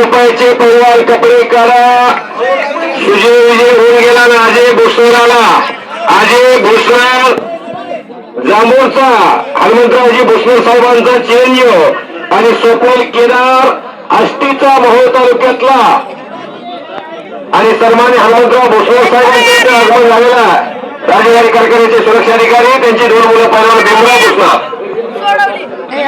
रुपयाचे परिवार कपडे करा सुजय विजय होऊन गेला ना अजय भोसराला आला. अजय भुसणार जांभूरचा हनुमंतरावजी भुसणार साहेबांचा चिरंजीव आणि स्वप्नील केदार आष्टीचा मोहोळ तालुक्यातला. आणि सन्मान्य हनुमंतराव भुसणार साहेबांच्या आगमन झालेला आहे. राजवाडी कारखान्याचे सुरक्षा अधिकारी त्यांची दोन मुलं पहिला भीमराव भुसणार एक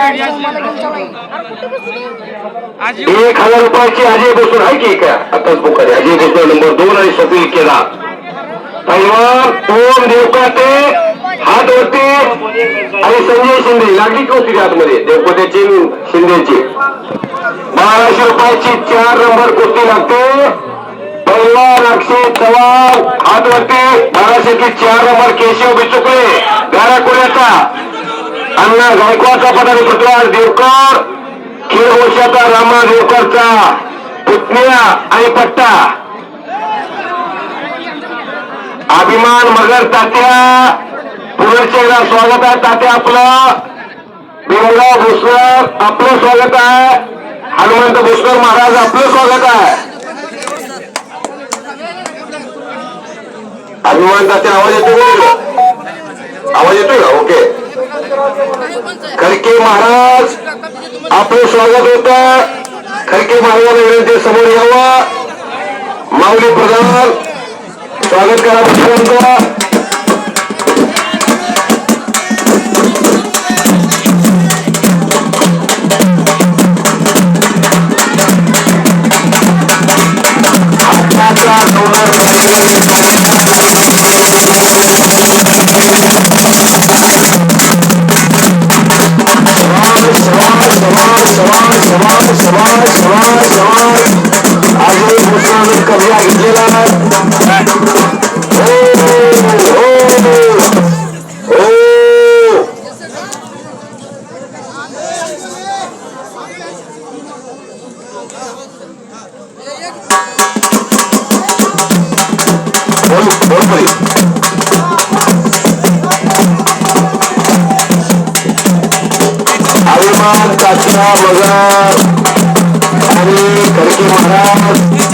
हजार रुपयाची अजय बसून आहे की काय आताच बुक आहे अजय बसून नंबर दोन आणि स्वप्नील केला. पैलवान ओम देवकाते हात वरती आणि संजय शिंदे. लागली का होती आतमध्ये? देवकोट्याची शिंदेची. बाराशे रुपयाची चार नंबर कुस्ती लागते. पैलवान अक्षय चव्हाण हात वरती. बाराशेची चार नंबर केशव बिचुकले. गाराकोड्याचा अण्णा गायकवाडचा पदारी पृथ्वीराज देवकर खेळ वर्षाचा रामा देवकरचा पुतण्या आणि पट्टा. अभिमान मगर तात्या पुनर्चेला स्वागत आहे तात्या आपलं. भीमराव भोसकर आपलं स्वागत आहे. हनुमंत भोसकर महाराज आपलं स्वागत आहे. अभिमान तात्या आवाज येतो आवाज येतोय का? ओके. खडके महाराज आपलं स्वागत होत. खडके महाराजांना विनंती समोर यावा. माऊली प्रधान स्वागत करा. கவியா இங்கெல்லாம் अभिमान काचना बजार अरे करके महाराज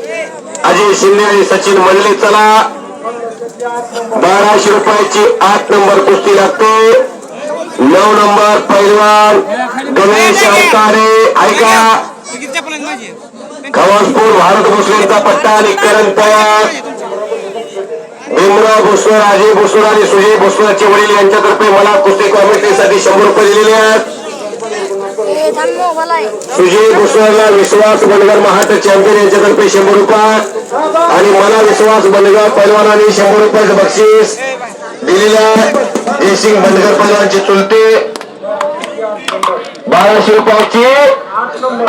अजय शिंदे आणि सचिन मंडले चला. बाराशे रुपयाची आठ नंबर कुस्ती लागते. नऊ नंबर पैलवान गणेश अवतारे ऐका. खवासपूर भारत भोसलेचा पट्टा आणि करण तयार. भीमराव भोसवर अजय भोसवर आणि सुजय भोसवरचे वडील यांच्यातर्फे मला कुस्ती कॉमेंट्रीसाठी शंभर रुपये दिलेले आहेत. सुजय भुसळला विश्वास बनगर महाराष्ट्र चॅम्पियन यांच्यातर्फे शंभर रुपये. आणि मला विश्वास बनगर पैलवानाने शंभर रुपयाचं बक्षीस दिलेल्या जयसिंग बनगर पैलवानचे चुलते बाराशे रुपयाची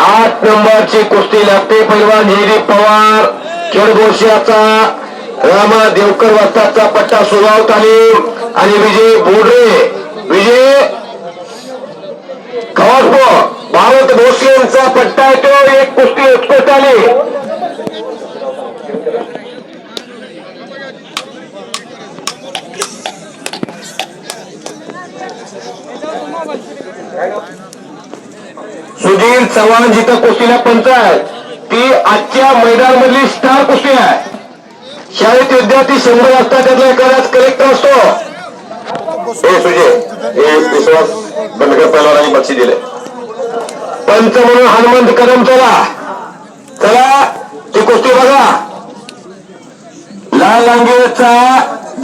आठ नंबरची कुस्ती लागते पैलवान हिरी पवार खेडगोशियाचा रामा देवकर वस्ताचा पट्टा सुगाव तालीम आणि विजय बोडरे विजय खवासपो अमोद भोसले यांचा पट्टा आहे येतो एक कुस्ती उत्कृष्ट आली. सुधीर चव्हाण जिथं कुस्तीला पंच आहे ती आजच्या मैदान मधली स्टार कुस्ती आहे. शाळेत विद्यार्थी शंभर असतात त्यातला एखादाच कलेक्टर असतो. हे सुजय हे विश्वास बंडकर पैलवानांनी बक्षी दिले पंच म्हणून हनुमंत कदम चला. चला ती कुस्ती बघा. लाल लांगेचा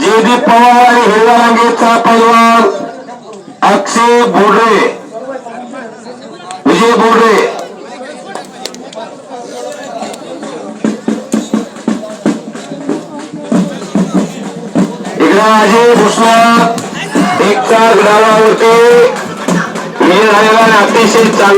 जयदीप पवार आणि हिरव्या लांगेचा पैलवान अक्षय बोडरे विजय बोडरे इकडे अजय भुसला एक चार ग्रामावरती. विजय झालेला अतिशय चांगला